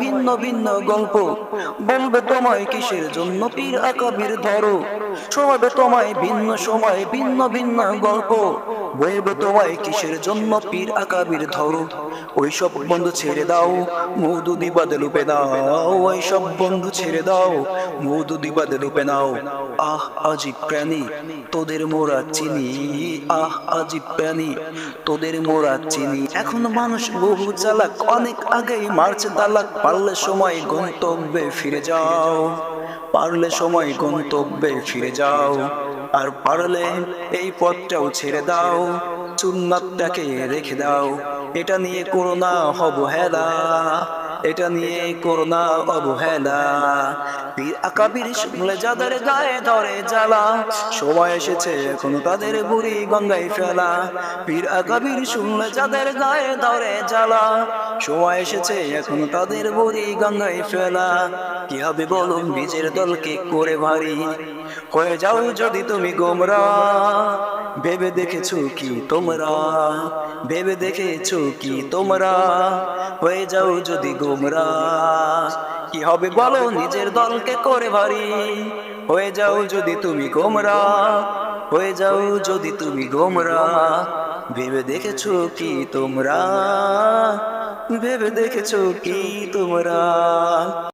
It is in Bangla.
ভিন্ন ভিন্ন গল্প। বলবে তোমায় কিসের জন্য পীর আকাবির ধরো? শোনাবে তোমায় ভিন্ন সময় ভিন্ন ভিন্ন গল্প। বলবে তোমায় কিসের জন্য পীর আকাবির ধরো? ওই সব বন্ধু ছেড়ে দাও, মধু দিবাদে লুপে দাও ওই সব বন্ধু ছেড়ে দাও, মধু দিবাদে লুপে নাও। আহ আজি প্রাণী, তোদের মোরা চিনি। আহ আজি প্রাণী, তোদের মোরা চিনি। এখন মানুষ বহু চালাক, অনেক আগেই মারছে তালাক। পারলে সময় গন্তব্যে ফিরে যাও। পারলে সময় গন্তব্যে ফিরে যাও, আর পারলে এই পথটাও ছেড়ে দাও চুন্নাতটাকে রেখে দাও। এটা নিয়ে করো না অবহেলা, এটা নিয়ে করো না অবহেলা। আকাবির শুনলে যাদের গায়ে ধরে জ্বালা, সময় এসেছে এখন তাদের বুড়ি গঙ্গায় ফেলা। পীর আকাবির শুনলে যাদের গায়ে ধরে জ্বালা, সময় এসেছে এখন তাদের বুড়ি গঙ্গায় ফেলা। কি হবে বলো নিজের দলকে করে ভারী। হয়ে যাও যদি তুমি গোমরা, ভেবে দেখেছ কি তোমরা? ভেবে দেখেছ কি তোমরা? হয়ে যাও যদি গোমরা, কি হবে বলো নিজের দলকে করে ভারী? হয়ে যাও যদি তুমি গোমরা, হয়ে যাও যদি তুমি গোমরা, ভেবে দেখেছ কি তোমরা? ভেবে দেখেছ কি তোমরা?